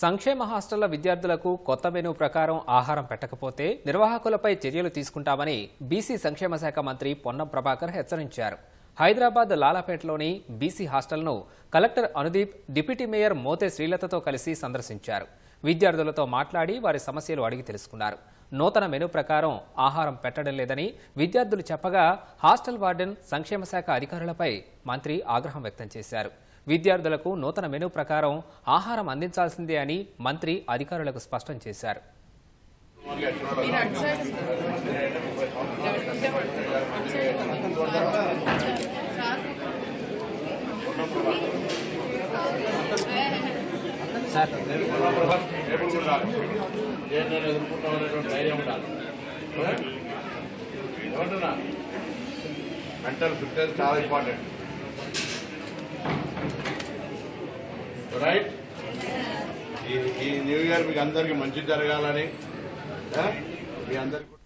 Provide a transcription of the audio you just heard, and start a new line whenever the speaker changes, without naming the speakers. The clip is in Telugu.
సంక్షేమ హాస్టళ్ళ విద్యార్థులకు కొత్త మెనూ ప్రకారం ఆహారం పెట్టకపోతే నిర్వాహకులపై చర్యలు తీసుకుంటామని బీసీ సంక్షేమ శాఖ మంత్రి పొన్నం ప్రభాకర్ హెచ్చరించారు. హైదరాబాద్ లాలాపేటలోని బీసీ హాస్టల్ను collector Anudeep deputy mayor Mothe శ్రీలతతో కలిసి సందర్శించారు. విద్యార్థులతో మాట్లాడి వారి సమస్యలు అడిగి తెలుసుకున్నారు. నూతన మెనూ ప్రకారం ఆహారం పెట్టడం లేదని విద్యార్థులు చెప్పగా హాస్టల్ వార్డెన్ సంక్షేమ శాఖ అధికారులపై మంత్రి ఆగ్రహం వ్యక్తం చేశారు. విద్యార్థులకు నూతన మెనూ ప్రకారం ఆహారం అందించాల్సిందే అని మంత్రి అధికారులకు స్పష్టం చేశారు. సార్
ధైర్యం మెంటల్ ఫిట్నెస్ చాలా ఇంపార్టెంట్ రైట్ ఈ ఈ న్యూ ఇయర్ మీకు అందరికి మంచి జరగాలని మీ అందరికి